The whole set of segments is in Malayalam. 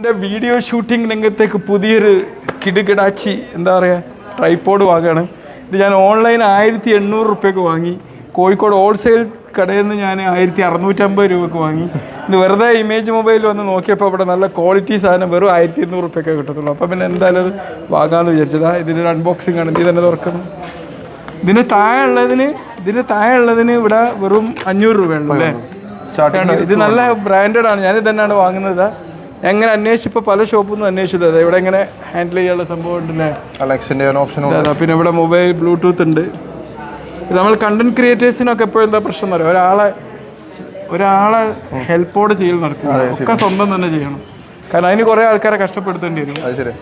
എന്റെ വീഡിയോ ഷൂട്ടിംഗ് രംഗത്തേക്ക് പുതിയൊരു കിടുകിടാച്ചി എന്താ പറയുക ട്രൈപ്പോഡ് വാങ്ങുകയാണ് ഇത് ഞാൻ ഓൺലൈൻ ആയിരത്തി എണ്ണൂറ് റുപ്യക്ക് വാങ്ങി. കോഴിക്കോട് ഹോൾസെയിൽ കടയിൽ നിന്ന് ഞാൻ ആയിരത്തി അറുന്നൂറ്റമ്പത് രൂപക്ക് വാങ്ങി. ഇത് വെറുതെ ഇമേജ് മൊബൈൽ വന്ന് നോക്കിയപ്പോൾ അവിടെ നല്ല ക്വാളിറ്റി സാധനം വെറും ആയിരത്തി ഇരുന്നൂറ് റുപ്യൊക്കെ കിട്ടത്തുള്ളൂ. അപ്പോൾ പിന്നെ എന്തായാലും അത് വാങ്ങാമെന്ന് വിചാരിച്ചതാ. ഇതിന്റെ അൺബോക്സിംഗ് ആണ്. ഇത് തന്നെ തുറക്കുന്നു. ഇതിന് താഴെ ഉള്ളതിന് ഇതിന് താഴെ ഉള്ളതിന് ഇവിടെ വെറും അഞ്ഞൂറ് രൂപയുള്ളൂ അല്ലേ? ഇത് നല്ല ബ്രാൻഡഡ് ആണ്. ഞാനിത് തന്നെയാണ് വാങ്ങുന്നത്. എങ്ങനെ അന്വേഷിച്ചപ്പോൾ പല ഷോപ്പിൽ നിന്ന് അന്വേഷിച്ചത്. അതെ ഇവിടെ എങ്ങനെ ഹാൻഡിൽ ചെയ്യാനുള്ള സംഭവം ഉണ്ടല്ലേ? അലക്സിന്റെ ഓപ്ഷൻ പിന്നെ ഇവിടെ മൊബൈൽ ബ്ലൂടൂത്ത് ഉണ്ട്. നമ്മൾ കണ്ടന്റ് ക്രിയേറ്റേഴ്സിനൊക്കെ എപ്പോഴും എന്താ പ്രശ്നം എന്ന് പറയാം ഒരാളെ ഒരാളെ ഹെൽപ്പോട് ചെയ്യൽ നടക്കും ഒക്കെ സ്വന്തം തന്നെ ചെയ്യണം. കാരണം അതിന് കുറേ ആൾക്കാരെ കഷ്ടപ്പെടുത്തേണ്ടി വരും. അത് ശരി.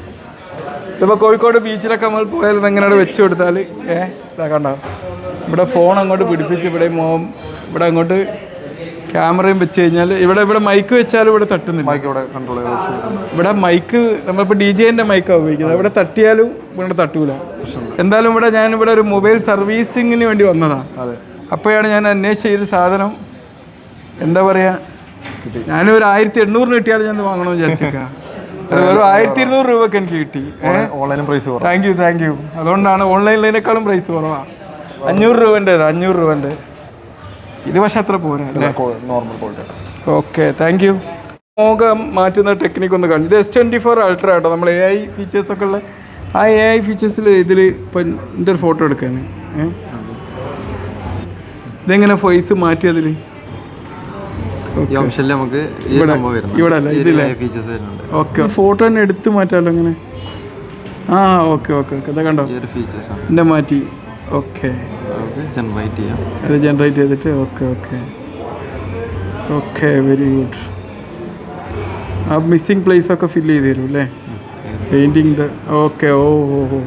ഇതിപ്പോൾ കോഴിക്കോട് ബീച്ചിലൊക്കെ നമ്മൾ പോയാൽ എങ്ങനെയാണ് വെച്ച് കൊടുത്താൽ ഏ ഇതാക്കണ്ട കണ്ടോ? ഇവിടെ ഫോൺ അങ്ങോട്ട് പിടിപ്പിച്ച് ഇവിടെ മോം ഇവിടെ അങ്ങോട്ട് ക്യാമറയും വെച്ച് കഴിഞ്ഞാൽ ഇവിടെ ഇവിടെ മൈക്ക് വെച്ചാലും ഇവിടെ തട്ടുന്നില്ല. മൈക്ക് ഇവിടെ കൺട്രോൾ ഇവിടെ മൈക്ക് നമ്മളിപ്പോൾ ഡി ജെന്റെ മൈക്കാണ് ഉപയോഗിക്കുന്നത്. ഇവിടെ തട്ടിയാലും ഇവിടെ തട്ടൂല. എന്തായാലും ഇവിടെ ഞാൻ ഇവിടെ ഒരു മൊബൈൽ സർവീസിങ്ങിന് വേണ്ടി വന്നതാണ് അപ്പോഴാണ് ഞാൻ അന്വേഷിച്ച ഈ ഒരു സാധനം. എന്താ പറയുക ഞാനൊരു ആയിരത്തി എണ്ണൂറിന് കിട്ടിയാലും ഞാൻ വാങ്ങണമെന്ന് വിചാരിച്ചേക്കാം ഒരു ആയിരത്തി ഇരുന്നൂറ് രൂപയ്ക്ക് എനിക്ക് കിട്ടി. ഓൺലൈനും price thank you thank you അതുകൊണ്ടാണ് ഓൺലൈനിലേക്കാളും പ്രൈസ് കുറവാണ് അഞ്ഞൂറ് രൂപന്റെ അഞ്ഞൂറ് രൂപന്റെ. ഇത് പക്ഷെ അത്ര പോരാ normal quality okay thank you മുഖം മാറ്റുന്ന ടെക്നിക്ക് ഒന്ന് കാണും. ഇത് എസ് ട്വന്റി ഫോർ അൾട്ര കേട്ടോ നമ്മൾ എ ഐ ഫീച്ചേഴ്സൊക്കെ ഉള്ള ആ എ ഐ ഫീച്ചേഴ്സിൽ ഇതിൽ ഇപ്പം എന്റെ ഒരു ഫോട്ടോ എടുക്കാൻ ഇതെങ്ങനെ ഫേസ് മാറ്റിയതിൽ നമുക്ക് ഇവിടെ അല്ല? ഇതില്ലേ ഫീച്ചേഴ്സ് ഓക്കെ ഫോട്ടോ തന്നെ എടുത്ത് മാറ്റാമല്ലോ അങ്ങനെ? ആ ഓക്കെ ഓക്കെ ഓക്കെ ഫീച്ചേഴ്സ് ആണ്. എന്റെ മാറ്റി. ഓക്കെ ജനറേറ്റ് ചെയ്യാം അത് ജനറേറ്റ് ചെയ്തിട്ട് okay okay okay very good ആ മിസ്സിങ് പ്ലേസ് ഒക്കെ ഫില്ല് ചെയ്ത് തരും അല്ലേ പെയിന്റിങ് ഓക്കെ ഓ ഓ ഓ.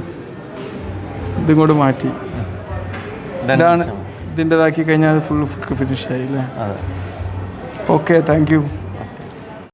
ഇതിങ്ങോട്ട് മാറ്റി. ഇതാണ് ഇതിന്റെതാക്കി കഴിഞ്ഞാൽ ഫുൾ ഫിനിഷ് ആയി അല്ലേ? Okay thank U